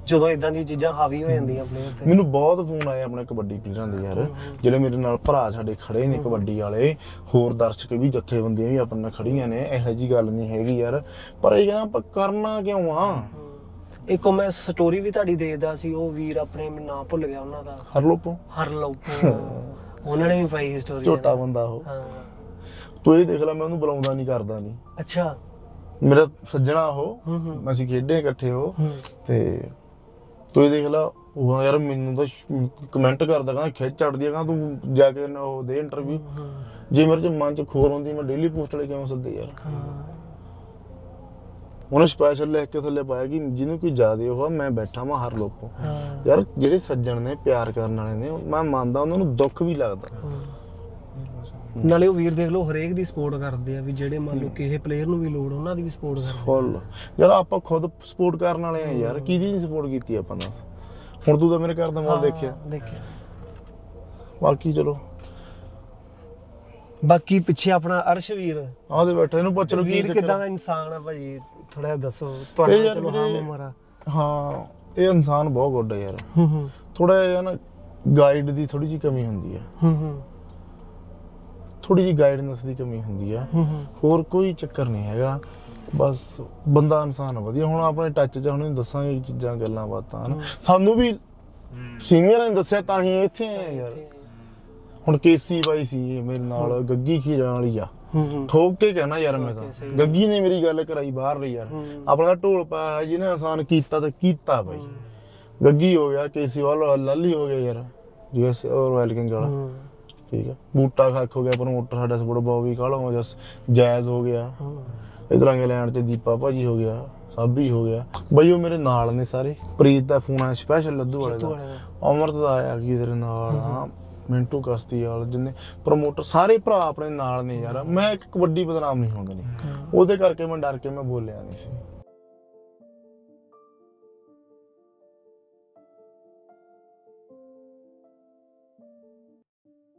ਜਦੋਂ ਇਦਾਂ ਦੀਆਂ ਚੀਜ਼ਾਂ ਹਾਵੀ ਹੋ ਜਾਂਦੀਆਂ ਪਲੇਅਰ ਤੇ ਮੈਨੂੰ ਬਹੁਤ ਫੋਨ ਆਏ ਆਪਣੇ ਕਬੱਡੀ ਪਲੇਅਰਾਂ ਦੇ ਯਾਰ ਜਿਹੜੇ ਮੇਰੇ ਨਾਲ ਭਰਾ ਸਾਡੇ ਖੜੇ ਨੇ ਕਬੱਡੀ ਵਾਲੇ ਹੋਰ ਦਰਸ਼ਕ ਵੀ ਜਥੇਬੰਦੀਆਂ ਵੀ ਆਪਣੇ ਨਾਲ ਖੜੀਆਂ ਨੇ ਇਹੋ ਜੀ ਗੱਲ ਨਹੀਂ ਹੈਗੀ ਯਾਰ। ਪਰ ਇਹ ਕਹਿੰਦਾ ਆਪਾਂ ਕਰਨਾ ਕਿਉਂ ਆ? ਇੱਕ ਉਹ ਮੈਂ ਸਟੋਰੀ ਵੀ ਤੁਹਾਡੀ ਦੇਖਦਾ ਸੀ ਉਹ ਵੀਰ ਆਪਣੇ ਮੈਂ ਨਾਂ ਭੁੱਲ ਗਿਆ ਉਹਨਾਂ ਦਾ। ਹਰ ਲੋਪੋਂ ਹਰ ਉਹਨਾਂ ਨੇ ਵੀ ਪਾਈ ਸਟੋਰੀ ਝੋਟਾ ਬੰਦਾ ਉਹ। ਹਾਂ। ਤੂੰ ਇਹ ਦੇਖ ਲੈ ਮੈਂ ਉਹਨੂੰ ਬੁਲਾਉਂਦਾ ਨਹੀਂ ਕਰਦਾ ਨਹੀਂ। ਅੱਛਾ। ਮੇਰਾ ਸੱਜਣਾ ਉਹ ਅਸੀਂ ਖੇਡੇ ਇਕੱਠੇ ਹੂੰ। ਤੇ ਤੂੰ ਇਹ ਦੇਖ ਲੈ ਉਹ ਯਾਰ ਮੈਨੂੰ ਤਾਂ ਕਮੈਂਟ ਕਰਦਾ ਕਹਿੰਦਾ ਖਿੱਚ ਚੜਦੀ ਆ ਕਹਿੰਦਾ ਤੂੰ ਜਾ ਕੇ ਉਹ ਦੇ ਇੰਟਰਵਿਊ ਜੇ ਮੇਰੇ ਚ ਮਨ ਚ ਖੋਰ ਹੁੰਦੀ ਮੈਂ ਡੇਲੀ ਪੋਸਟ ਵਾਲੇ ਕਿਉਂ ਸੱਦੇ ਯਾਰ? ਉਹਨੇ ਸਪੈਸ਼ਲ ਲਿਖ ਕੇ ਥੱਲੇ ਪਾਇਆ ਕਿ ਜਿਹਨੂੰ ਕੋਈ ਜ਼ਿਆਦੇ ਉਹ ਆ, ਮੈਂ ਬੈਠਾ ਮੈਂ ਹਰ ਲੋਕੋਂ। ਯਾਰ ਜਿਹੜੇ ਸੱਜਣ ਨੇ ਪਿਆਰ ਕਰਨ ਵਾਲੇ ਨੇ ਮੈਂ ਮੰਨਦਾ ਉਹਨਾਂ ਨੂੰ ਦੁੱਖ ਵੀ ਲੱਗਦਾ। ਨਾਲੇ ਉਹ ਵੀਰ ਦੇਖ ਲਓ ਹਰੇਕ ਦੀ ਸਪੋਰਟ ਕਰਦੇ ਆ ਵੀ ਜਿਹੜੇ ਮੰਨ ਲਓ ਕਿਸੇ ਪਲੇਅਰ ਨੂੰ ਵੀ ਲੋੜ ਉਹਨਾਂ ਦੀ ਵੀ ਸਪੋਰਟ ਕਰਦੇ ਫੁੱਲ। ਯਾਰ ਆਪਾਂ ਖੁਦ ਸਪੋਰਟ ਕਰਨ ਵਾਲੇ ਆ ਯਾਰ। ਕਿਹਦੀ ਨਹੀਂ ਸਪੋਰਟ ਕੀਤੀ ਆਪਾਂ ਦੱਸ? ਹੁਣ ਤੂੰ ਤਾਂ ਮੇਰੇ ਘਰ ਦਾ ਮਾਲ ਦੇਖਿਆ। ਦੇਖਿਆ। ਬਾਕੀ ਚਲੋ। ਬਾਕੀ ਪਿੱਛੇ ਆਪਣਾ ਅਰਸ਼ ਵੀਰ ਆਹ ਦੇ ਬੈਠੇ ਇਹਨੂੰ ਪੁੱਛ ਲਓ ਕੀ ਵੀਰ ਕਿਦਾਂ ਦਾ ਇਨਸਾਨ ਆ ਭਾਜੀ ਥੋੜਾ ਦੱਸੋ ਤੁਹਾਡਾ ਚਲੋ ਹਾਂ ਆ। ਹਾਂ ਇਹ ਇਨਸਾਨ ਬਹੁਤ ਗੁੱਡ ਹੈ ਯਾਰ। ਹੂੰ ਹੂੰ ਥੋੜਾ ਜਿਹਾ ਨਾ ਗਾਈਡ ਦੀ ਥੋੜੀ ਜਿਹੀ ਕਮੀ ਹੁੰਦੀ ਆ। ਹੂੰ ਹੂੰ ਥੋੜੀ ਜਿਹੀ ਗਾਈਡਨੈਸ ਦੀ ਕਮੀ ਹੁੰਦੀ ਆ। ਹੋਰ ਕੋਈ ਚੱਕਰ ਨਹੀਂ ਹੈਗਾ। ਬਸ ਬੰਦਾ ਇਨਸਾਨ ਵਧੀਆ। ਹੁਣ ਆਪਣੇ ਟੱਚ 'ਚ ਹੁਣ ਦੱਸਾਂਗੇ ਇਹ ਚੀਜ਼ਾਂ ਗੱਲਾਂ ਬਾਤਾਂ ਹਨ। ਸਾਨੂੰ ਵੀ ਸੀਨੀਅਰਾਂ ਨੇ ਦੱਸਿਆ ਤਾਂ ਹੀ ਇੱਥੇ ਆਏ ਯਾਰ। ਹੁਣ ਕੇਸੀ ਬਾਈ ਸੀ ਮੇਰੇ ਨਾਲ ਗੱਗੀ ਖੀਰਾਂ ਵਾਲੀ ਆ। ਠੋਕ ਕੇ ਕਹਿਣਾ ਯਾਰ ਮੈਂ ਤਾਂ। ਗੱਗੀ ਨੇ ਮੇਰੀ ਗੱਲ ਕਰਾਈ ਬਾਹਰ ਲਈ ਯਾਰ। ਆਪਣਾ ਢੋਲ ਪਾਇਆ ਜਿਹਨੇ ਇਨਸਾਨ ਕੀਤਾ ਤਾਂ ਕੀਤਾ ਬਾਈ। ਗੱਗੀ ਹੋ ਗਿਆ ਕੇਸੀ ਵਾਲਾ ਲਾਲੀ ਹੋ ਗਿਆ ਯਾਰ। ਜੀਐਸ ਔਰ ਰਾਇਲ ਕਿੰਗ ਵਾਲਾ। ਠੀਕ ਹੈ ਬੂਟਾ ਖੱਖ ਹੋ ਗਿਆ ਪ੍ਰਮੋਟਰ ਸਾਡਾ ਸਪੋਰਟ ਬੌਬੀ ਕਾਲਾ ਹੋ ਜਸ ਜੈਜ਼ ਹੋ ਗਿਆ। ਹੂੰ। ਇਧਰ ਇੰਗਲੈਂਡ ਤੇ ਦੀਪਾ ਭਾਜੀ ਹੋ ਗਿਆ ਸਾਬੀ ਹੋ ਗਿਆ। ਬਈ ਉਹ ਮੇਰੇ ਨਾਲ ਨੇ ਸਾਰੇ। ਪ੍ਰੀਤ ਦਾ ਫੋਨ ਆਇਆ ਸਪੈਸ਼ਲ ਲੱਦੂ ਵਾਲੇ ਦਾ। ਵਾਲੇ ਦਾ। ਅਮਰਤ ਦਾ ਆਇਆ ਕੀ ਤੇਰੇ ਨਾਲ ਆ। ਮਿੰਟੂ ਕਸਤੀ ਵਾਲ ਜਿੰਨੇ ਪ੍ਰਮੋਟਰ ਸਾਰੇ ਭਰਾ ਆਪਣੇ ਨਾਲ ਨੇ ਯਾਰ। ਮੈਂ ਇੱਕ ਕਬੱਡੀ ਬਦਨਾਮ ਨਹੀਂ ਹੋਣ ਦੇਣੀ ਉਹਦੇ ਕਰਕੇ ਮੈਂ ਡਰ ਕੇ ਮੈਂ ਬੋਲਿਆ ਨਹੀਂ ਸੀ।